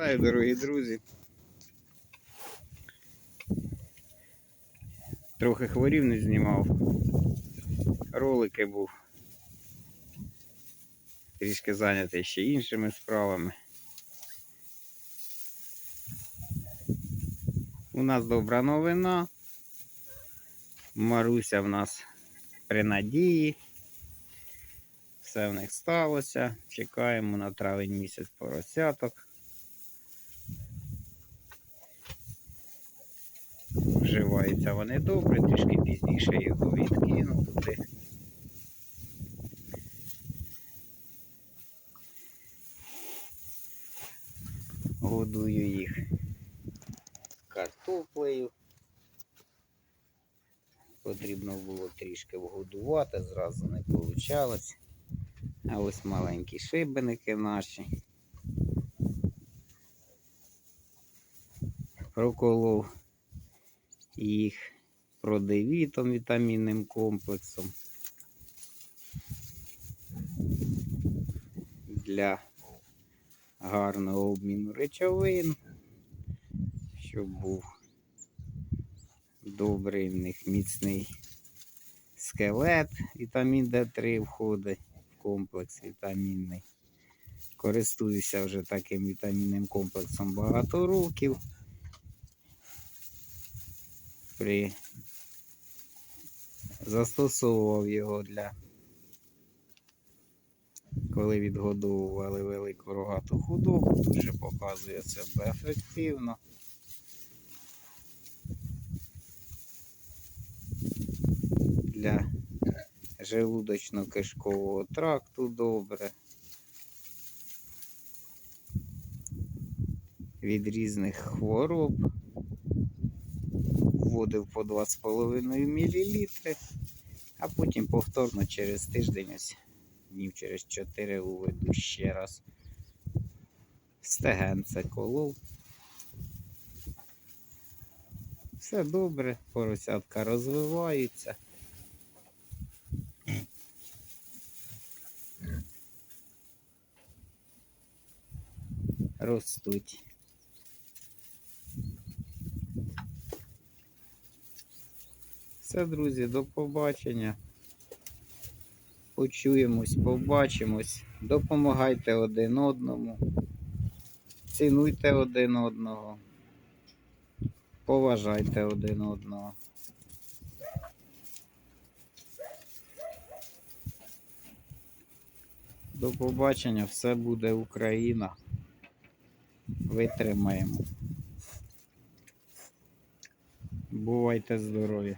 Вітаю, дорогі друзі. Трохи хворів не знімав. Ролики був. Трішки зайнятий ще іншими справами. У нас добра новина. Маруся в нас при надії. Все в них сталося. Чекаємо на травень місяць поросяток. Вживаються вони добре, трішки пізніше його відкину туди. Годую їх картоплею. Потрібно було трішки вгодувати, зразу не вийшло. А ось маленькі шибеники наші. Проколов їх продевітом вітамінним комплексом. Для гарного обміну речовин, щоб був добрий в них міцний скелет, вітамін Д3 входить в комплекс вітамінний. Користуюся вже таким вітамінним комплексом багато років. При... Застосовував його для коли відгодовували велику рогату худобу, дуже показує себе ефективно. Для желудочно-кишкового тракту добре. Від різних хвороб. Вводив по 2,5 мл, а потім повторно через тиждень, ось днів через 4 уведу ще раз. Стегенце колов. Все добре, поросятка розвиваються. Ростуть. Все, друзі, до побачення. Почуємось, побачимось. Допомагайте один одному. Цінуйте один одного. Поважайте один одного. До побачення, все буде Україна. Витримаємо. Бувайте здорові!